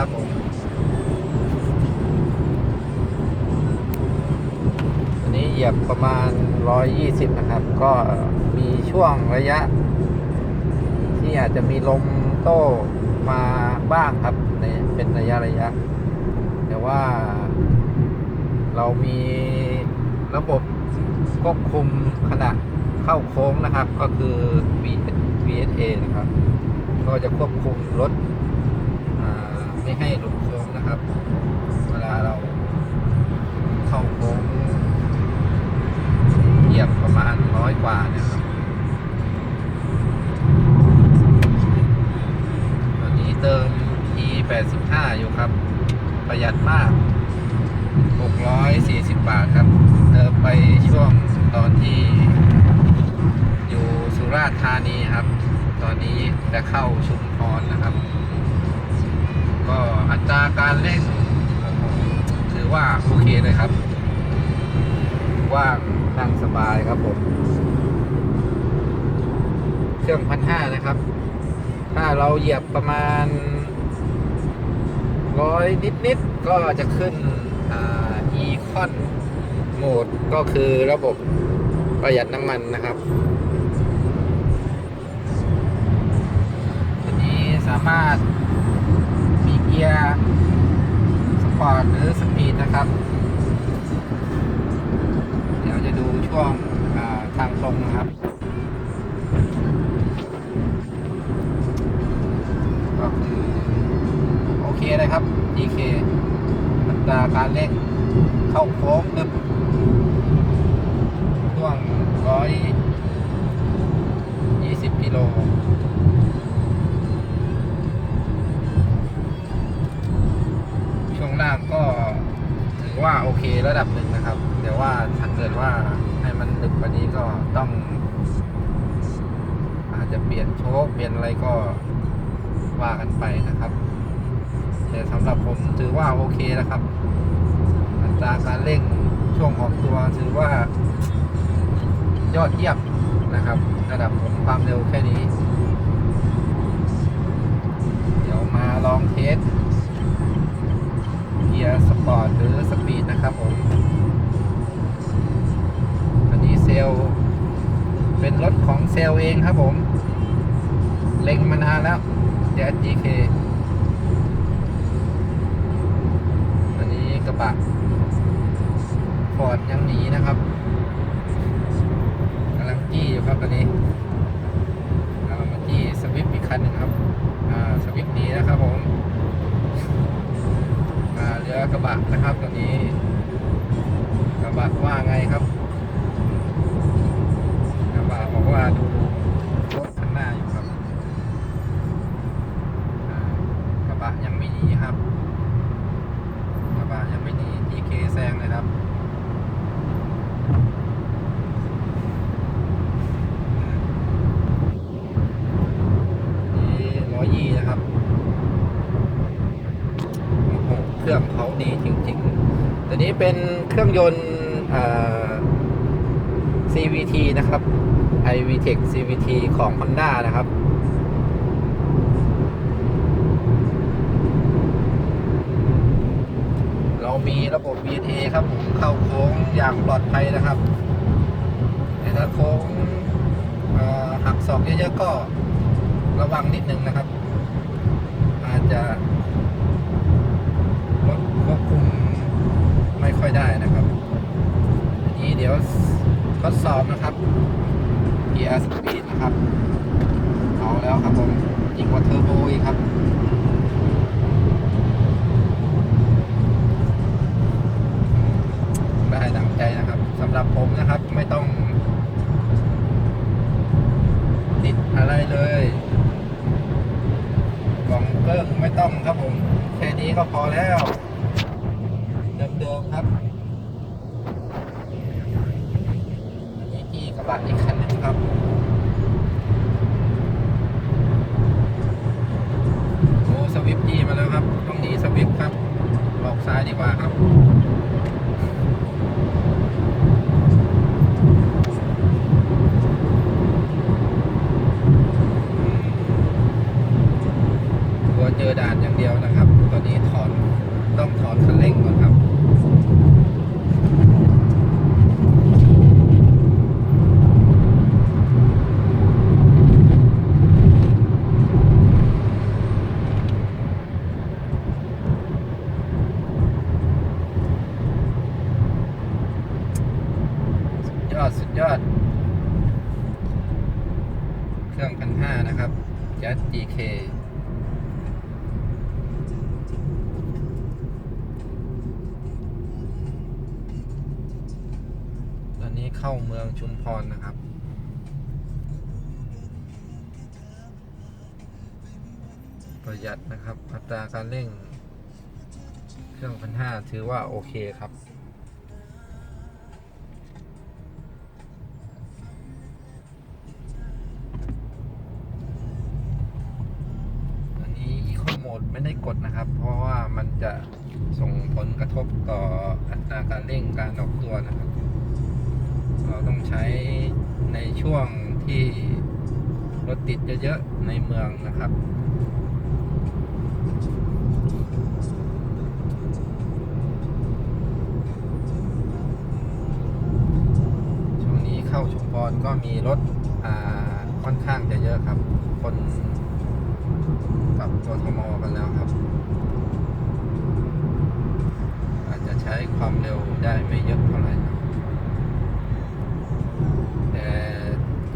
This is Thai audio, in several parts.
ครับผมนนี้เหยียบประมาณ 120 นะครับ ก็มีช่วงระยะ ที่อาจจะมีลมโต้มาบ้างครับในเป็นระยะระยะ แต่ว่าเรามีระบบควบคุมขณะเข้าโค้งนะครับ ก็คือ VSA นะครับ ก็จะควบคุมรถ ไม่ให้หลุดโค้งนะครับ เวลาเราเข้าโค้งเหยียบประมาณร้อยกว่าเนี่ยครับตอนนี้เติม E 8 5อยู่ครับ ประหยัดมาก 640 บาทครับ เติมไปช่วง เราเหยียบประมาณร้อยนิดๆก็จะขึ้นอ่า Econ โหมดก็คือระบบประหยัดน้ำมันนะครับตัวนี้สามารถมีเกียร์สปอร์ตหรือสปีดนะครับ เดี๋ยวจะดูช่วงทางตรงนะครับ โอเครับ DK อัตราการเร่งเข้าโค้งนึบช่วงร้อยยี่สิบกิโลช่วงล่างก็ถือว่าโอเคระดับหนึ่งนะครับแต่ว่าถ้าเกิดว่าให้มันดึกกว่านี้ก็ต้อง อาจจะเปลี่ยนโชคเปลี่ยนอะไรก็ว่ากันไปนะครับ แต่สำหรับผมถือว่าโอเคนะครับอัตราการเร่งช่วงออกตัวถือว่า ยอดเยี่ยมนะครับ ระดับผมความเร็วแค่นี้ เดี๋ยวมาลองเทสเกียร์สปอร์ตหรือสปีดนะครับผมอันนี้เซลเป็นรถของเซลเองครับผม เล็งมานานแล้ว เดี๋ยว GK อันนี้ กระบะฟอร์ดยังหนีนะครับกำลังจี้อยู่ครับตอนนี้กำลังมาจี้สวิฟอีกคันหนึ่งครับอ่าสวิฟหนีนะครับผมอ่าเรือกระบะนะครับตอนนี้ กระบะว่าไงครับ กระบะบอกว่าดูรถข้างหน้าอยู่ครับกระบะยังไม่หนีครับ กระบะยังไม่หนี TK แซงเลยครับนี่ร้อยยี่นะครับโอ้โหเครื่องเขาดีจริงๆตัวนี้เป็นเครื่องยนต์ CVT นะครับ iVTEC CVT ของ Honda นะครับ เรา มีระบบ VSA ครับผมเข้าโค้งอย่างปลอดภัยนะครับแต่ถ้าโค้งหักศอกเยอะๆก็ระวังนิดนึงนะครับ อาจจะรถควบคุมไม่ค่อยได้นะครับอันนี้เดี๋ยวทดสอบนะครับ Gear Speed นะครับเอาแล้วครับผมยิ่งกว่าเทอร์โบอีกครับ ได้ดังใจนะครับสำหรับผมนะครับไม่ต้อง ติดอะไรเลยกล่อง เพิ่มไม่ต้องครับผมแค่นี้ก็พอแล้วเดิมๆครับอันนี้ที่กระบะอีกคันนึงครับโอ้สวิฟจี้มาแล้วครับ ต้องหนีสวิฟครับออกซ้ายดีกว่าครับ ยอด สุดยอด เครื่องพันห้านะครับยัด GK ตอนนี้เข้าเมืองชุมพรนะครับ ประหยัดนะครับอัตราการเร่ง เครื่องพันห้าถือว่าโอเคครับ ไม่ได้กดนะครับ เพราะว่ามันจะส่งผลกระทบต่ออัตราการเร่งการออกตัวนะครับ เราต้องใช้ในช่วงที่รถติดเยอะๆในเมืองนะครับช่วงนี้เข้าชุมพรก็มีรถอ่าค่อนข้างจะเยอะครับ คน กับกทมกันแล้วครับ อาจจะใช้ความเร็วได้ไม่เยอะเท่าไหร่ครับแต่แ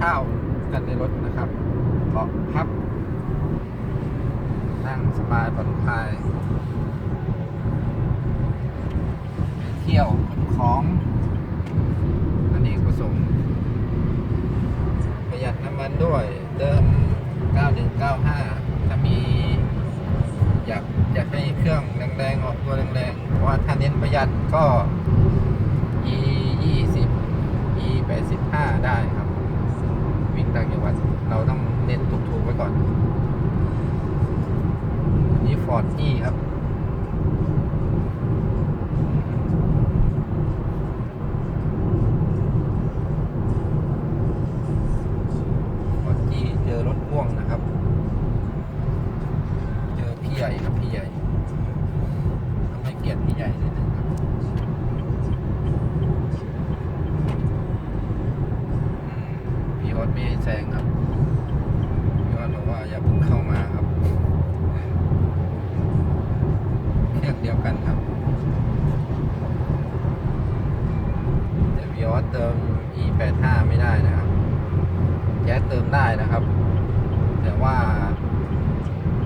ข้าวกันในรถนะครับเบาะพับ นั่งสบายผ่อนคลายไปเที่ยวขนของอันนี้ประสงค์ประหยัดน้ำมันด้วย เดิม 9195 ถ้ามี อยากอยากให้เครื่องแรงๆ ออกตัวแรงๆเพราะว่าถ้าเน้นประหยัดก็ e 20 e 85ได้ครับ วิ่งต่างจังหวัดเราต้องเน้นทุกๆไว้ก่อน อันนี้ฟอร์ดอีครับ พอที่เจอรถพ่วงนะครับ เจอพี่ใหญ่ครับพี่ใหญ่ต้องให้เกียรติพี่ใหญ่นิดนึงครับอืมพี่ออดไม่ให้แซงครับพี่ออดบอกว่าอย่าเพิ่งเข้ามาครับเครื่องเดียวกันครับ แต่พี่ออดเติม e85 ไม่ได้นะครับ แก๊สเติมได้นะครับ แต่ว่า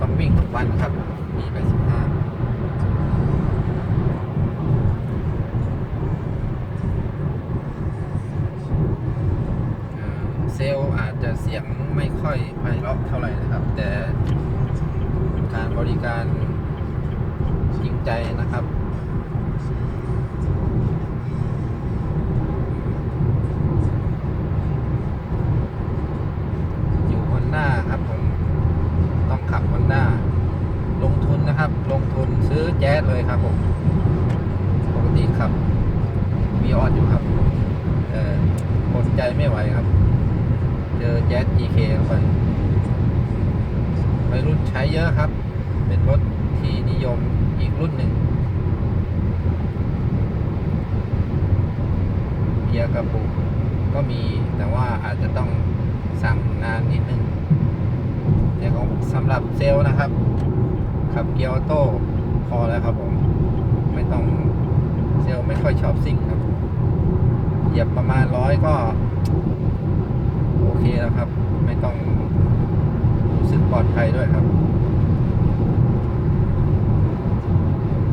ต้อง วันครับ มีไปสิบห้าเซลล์อาจจะเสียงไม่ค่อยไพเราะเท่าไหร่นะครับ แต่การบริการจริงใจนะครับ นะครับ ลงทุนซื้อ แจ๊สเลยครับผมปกติขับวีออดอยู่ครับเอออดใจไม่ไหวครับ เจอแจ๊ส GK เข้าไปวัยรุ่นใช้เยอะครับ เป็นรถที่นิยมอีกรุ่นหนึ่งเกียร์กระปุกก็มีแต่ว่าอาจจะต้องสั่งนานนิดนึงแต่ของสำหรับเซลนะครับ ขับเกียร์ออโต้ พอแล้วครับผม ไม่ต้องเซลไม่ค่อยชอบซิ่งครับ เหยียบประมาณร้อยก็ โอเคแล้วครับ ไม่ต้องรู้สึกปลอดภัยด้วยครับ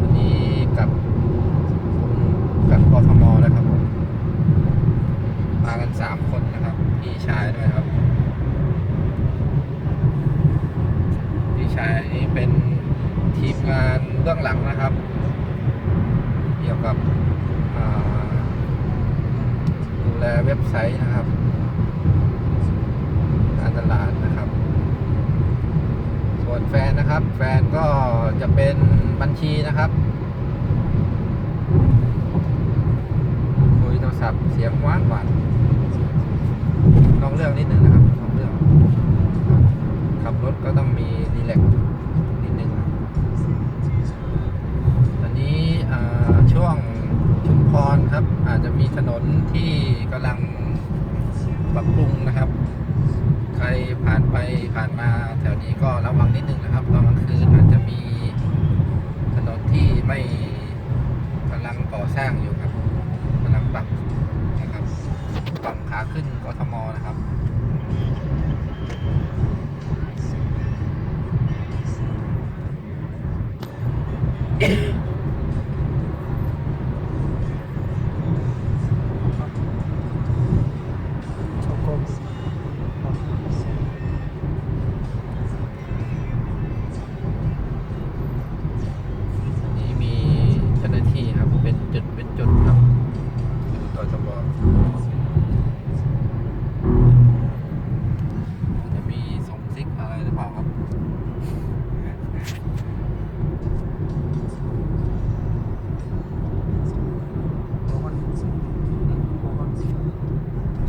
วันนี้กลับกลับกทมแล้วครับผม มากันสามคนนะครับ พี่ชายด้วยครับ พี่ชายนี่เป็นทีมงานเบื้องหลังนะครับ เกี่ยวกับอ่าดูแลเว็บไซต์นะครับ การตลาดนะครับ ส่วนแฟนนะครับ แฟนก็ จะเป็นบัญชีนะครับ คุยโทรศัพท์เสียงหวานหวานนอกเรื่องนิดนึงนะครับนอกเรื่องขับรถก็ต้องมีรีแลกนิดนึงครับตอนนี้ช่วงชุมพรครับ อาจจะมีถนนที่กำลังปรับปรุงนะครับ ใครผ่านไปผ่านมาแถวนี้ก็ระวังนิดนึงนะครับ ตอนกลางคืนอาจจะมี ไม่กำลังก่อสร้างอยู่ครับกำลังปรับนะครับฝั่งขาขึ้นกทมนะครับช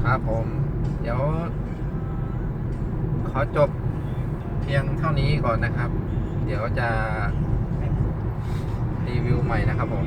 ครับผม เดี๋ยว ขอจบเพียงเท่านี้ก่อนนะครับ เดี๋ยวจะรีวิวใหม่นะครับผม